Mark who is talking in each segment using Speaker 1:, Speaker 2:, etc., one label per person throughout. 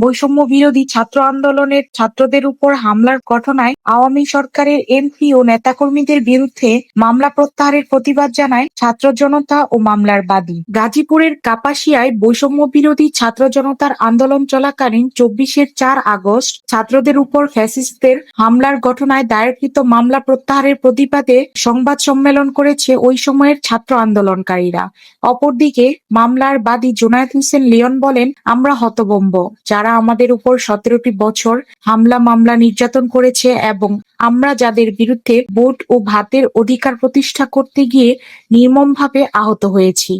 Speaker 1: বৈষম্য বিরোধী ছাত্র আন্দোলনের ছাত্রদের উপর হামলার ঘটনায় আওয়ামী সরকারের এমপি ও নেতাকর্মীদের বিরুদ্ধে মামলা প্রত্যাহারের প্রতিবাদ জানায় ছাত্র জনতা ও মামলার বাদী। গাজীপুরের কাপাসিয়ায় বৈষম্য বিরোধী ছাত্র জনতার আন্দোলন চলাকালীন চব্বিশের চার আগস্ট ছাত্রদের উপর ফ্যাসিস্টদের হামলার ঘটনায় দায়েরকৃত মামলা প্রত্যাহারের প্রতিবাদে সংবাদ সম্মেলন করেছে ওই সময়ের ছাত্র আন্দোলনকারীরা। অপরদিকে মামলার বাদী জোনায়েদ হোসেন লিয়ন বলেন, আমরা হতবম্ব। যারা আমাদের উপর সতেরোটি বছর হামলা, মামলা নির্যাতন করেছে এবং আমরা যাদের বিরুদ্ধে ভোট ও ভাতের অধিকার প্রতিষ্ঠা করতে গিয়ে নির্মমভাবে আহত হয়েছি,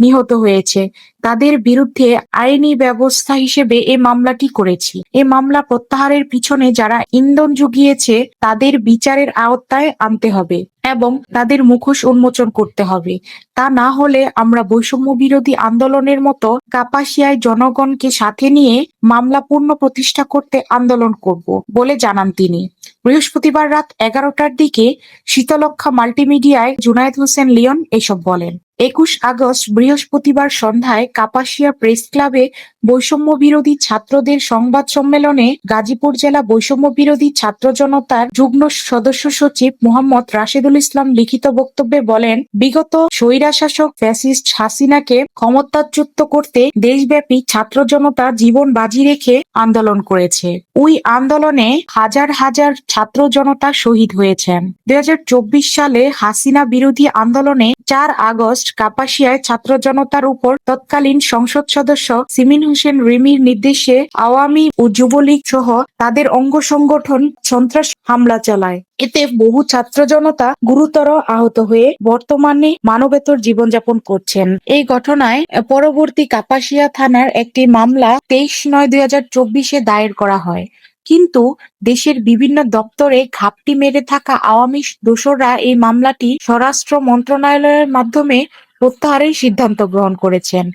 Speaker 1: নিহত হয়েছে। তাদের বিরুদ্ধে আইনি ব্যবস্থা হিসেবে এ মামলাটি করেছি। এ মামলা প্রত্যাহারের পিছনে যারা ইন্ধন জুগিয়েছে, তাদের বিচারের আওতায় আনতে হবে এবং তাদের মুখোশ উন্মোচন করতে হবে। তা না হলে আমরা বৈষম্য বিরোধী আন্দোলনের মতো কাপাসিয়ায় জনগণকে সাথে নিয়ে মামলা পূর্ণ প্রতিষ্ঠা করতে আন্দোলন করব বলে জানান তিনি। বৃহস্পতিবার রাত এগারোটার দিকে শীতলক্ষা মাল্টিমিডিয়ায় জুনায়েদ হোসেন লিয়ন এসব বলেন। একুশ আগস্ট বৃহস্পতিবার সন্ধ্যায় কাপাসিয়া প্রেস ক্লাবে বৈষম্য বিরোধী ছাত্রদের সংবাদ সম্মেলনে গাজীপুর জেলা বৈষম্য বিরোধী ছাত্র জনতার যুগ্ম সদস্য সচিব মোহাম্মদ রাশেদুল ইসলাম লিখিত বক্তব্যে বলেন, বিগত স্বৈরাশাসক ফ্যাসিস্ট হাসিনাকে ক্ষমতাচ্যুত করতে দেশব্যাপী ছাত্র জনতা জীবন বাজি রেখে আন্দোলন করেছে। ওই আন্দোলনে হাজার হাজার ছাত্র জনতা শহীদ হয়েছেন। দুই হাজার চব্বিশ সালে হাসিনা বিরোধী আন্দোলনে চার আগস্ট কাপাসিয়ায় ছাত্র জনতার উপর তৎকালীন সংসদ সদস্য সিমিন হোসেন রিমির নির্দেশে আওয়ামী ও যুবলীগ সহ তাদের অঙ্গ সংগঠন সন্ত্রাস হামলা চালায়। এতে বহু ছাত্র জনতা গুরুতর আহত হয়ে বর্তমানে মানবেতর জীবনযাপন করছেন। এই ঘটনায় পরবর্তী কাপাসিয়া থানার একটি মামলা তেইশ নয় দুই চব্বিশে দায়ের করা হয়। কিন্তু দেশের বিভিন্ন দপ্তরে ঘাপটি মেরে থাকা আওয়ামী দোসররা এই মামলাটি স্বরাষ্ট্র মন্ত্রণালয়ের মাধ্যমে প্রত্যাহারের সিদ্ধান্ত গ্রহণ করেছেন,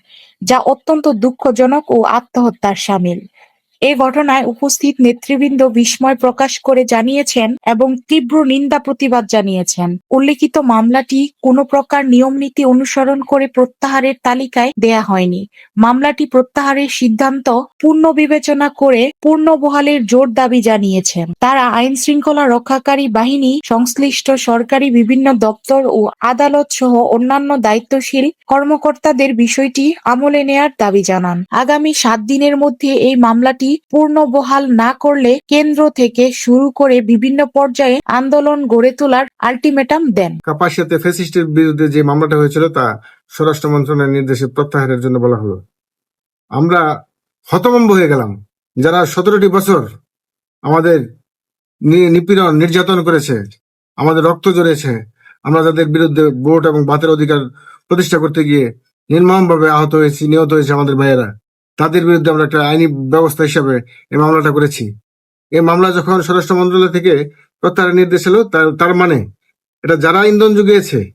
Speaker 1: যা অত্যন্ত দুঃখজনক ও আত্মহত্যার সামিল। এই ঘটনায় উপস্থিত নেতৃবৃন্দ বিস্ময় প্রকাশ করে জানিয়েছেন এবং তীব্র নিন্দা প্রতিবাদ জানিয়েছেন। উল্লেখিত মামলাটি কোনো প্রকার নিয়ম নীতি অনুসরণ করে প্রত্যাহারের তালিকায় দেয়া হয়নি। মামলাটি প্রত্যাহারের সিদ্ধান্ত পূর্ণ বিবেচনা করে পূর্ণ বহালের জোর দাবি জানিয়েছেন। তারা আইন শৃঙ্খলা রক্ষাকারী বাহিনী, সংশ্লিষ্ট সরকারি বিভিন্ন দপ্তর ও আদালত সহ অন্যান্য দায়িত্বশীল কর্মকর্তাদের বিষয়টি আমলে নেয়ার দাবি জানান। আগামী সাত দিনের মধ্যে এই মামলাটি পূর্ণ বহাল না করলে কেন্দ্র থেকে শুরু করে বিভিন্ন পর্যায়ে আন্দোলন গড়ে তোলার আলটিমেটাম দেন।
Speaker 2: কাপাসিয়াতে ফ্যাসিস্টের বিরুদ্ধে যে মামলাটা হয়েছিল তা স্বরাষ্ট্র মন্ত্রণালয়ের নির্দেশে প্রত্যাহারের জন্য বলা হলো। আমরা হতমম্ব হয়ে গেলাম। যারা সতেরোটি বছর আমাদের নিপীড়ন, নির্যাতন করেছে, আমাদের রক্ত জড়িয়েছে আমরা যাদের বিরুদ্ধে ভোট এবং বাতের অধিকার প্রতিষ্ঠা করতে গিয়ে নির্মমভাবে আহত হয়েছি, নিহত হয়েছে আমাদের ভাইয়েরা। তাদের বিরুদ্ধে আমরা একটা আইনি ব্যবস্থা হিসাবে এই মামলাটা করেছি। এই মামলা যখন স্বরাষ্ট্র মন্ত্রণালয় থেকে প্রত্যাহারের নির্দেশ এলো, তার- মানে এটা যারা ইন্ধন জুগিয়েছে,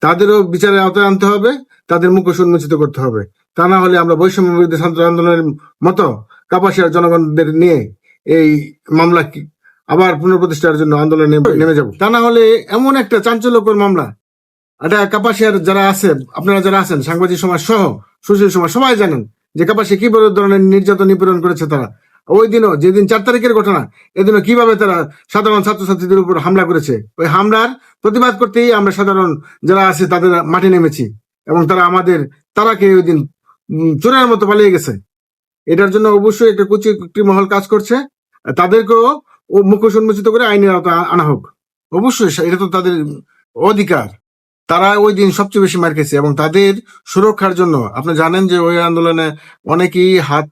Speaker 2: তাদেরও বিচারের আওতায় আনতে হবে, তাদের মুখোশ উন্মোচিত করতে হবে। তা না হলে আমরা বৈষম্য বিরুদ্ধে ছাত্র আন্দোলনের মতো কাপাসিয়ার জনগণদের নিয়ে এই মামলা আবার পুনঃপ্রতিষ্ঠার জন্য আন্দোলনে নেমে যাব। তা না হলে এমন একটা চাঞ্চল্যকর মামলা। এটা কাপাসিয়ার যারা আছে, আপনারা যারা আছেন, সাংবাদিক সমাজ সহ, সুশীল সমাজ, সবাই জানেন যে কাপাসিয়া কি ধরনের নির্যাতন নিপীড়ন করেছে তারা? ওই দিনও, যেদিন চার তারিখের ঘটনা, এদিনও কীভাবে তারা সাধারণ ছাত্রছাত্রীদের উপর হামলা করেছে? ওই হামলার প্রতিবাদ করতেই আমরা সাধারণ যারা আছে তাদের মাঠে নেমেছি এবং তারা আমাদের তারাকে ওই দিন চোরের মতো পালিয়ে গেছে। এটার জন্য অবশ্যই একটা কুচি একটি মহল কাজ করছে। তাদেরকেও মুখোশ উন্মোচিত করে আইনের আওতায় আনা হোক। অবশ্যই এটা তো তাদের অধিকার। তারা ওই দিন সবচেয়ে বেশি মার খেয়েছে এবং তাদের সুরক্ষার জন্য, আপনি জানেন যে ওই আন্দোলনে অনেকেই হাত,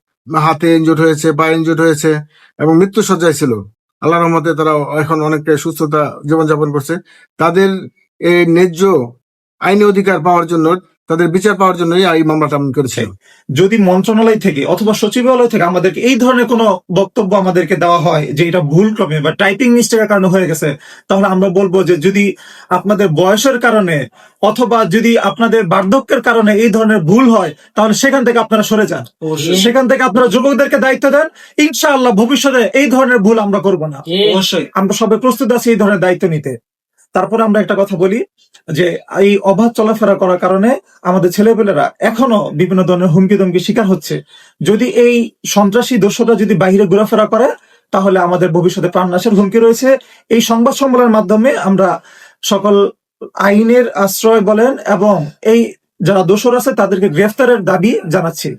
Speaker 2: হাতে ইনজুট হয়েছে বা ইনজুট হয়েছে এবং মৃত্যু সজ্জায় ছিল। আল্লাহ রহমতে তারা এখন অনেকটা সুস্থতা জীবনযাপন করছে। তাদের এই ন্যায্য আইনি অধিকার পাওয়ার জন্য তাদের বিচার পাওয়ার জন্যই এই মামলাটা আমি করেছি
Speaker 3: যদি মন্ত্রণালয় থেকে অথবা সচিবালয় থেকে আমাদেরকে এই ধরনের কোনো বক্তব্য আমাদেরকে দেওয়া হয় যে এটা ভুল ক্রমে বা টাইপিং মিস্টেকের কারণে হয়ে গেছে তাহলে আমরা বলব যে যদি আপনাদের বয়সের কারণে অথবা যদি আপনাদের বার্ধক্যের কারণে এই ধরনের ভুল হয় তাহলে সেখান থেকে আপনারা সরে যান। সেখান থেকে আপনারা যুবকদেরকে দায়িত্ব দেন ইনশাআল্লাহ ভবিষ্যতে এই ধরনের ভুল আমরা করব না। অবশ্যই। আমরা সবাই প্রস্তুত আছি এই ধরনের দায়িত্ব নিতে। তারপরে আমরা একটা কথা বলি যে এই অবাধ চলাফেরা করার কারণে আমাদের ছেলেপেলেরা এখনও বিভিন্ন ধরনের হুমকি দমকি শিকার হচ্ছে। যদি এই সন্ত্রাসী দোষরা যদি বাইরে ঘোরাফেরা করে, তাহলে আমাদের ভবিষ্যতে প্রাণনাশের হুমকি রয়েছে। এই সংবাদ সম্মেলনের মাধ্যমে আমরা সকল আইনের আশ্রয় বলেন এবং এই যারা দোষর আছে, তাদেরকে গ্রেফতারের দাবি জানাচ্ছি।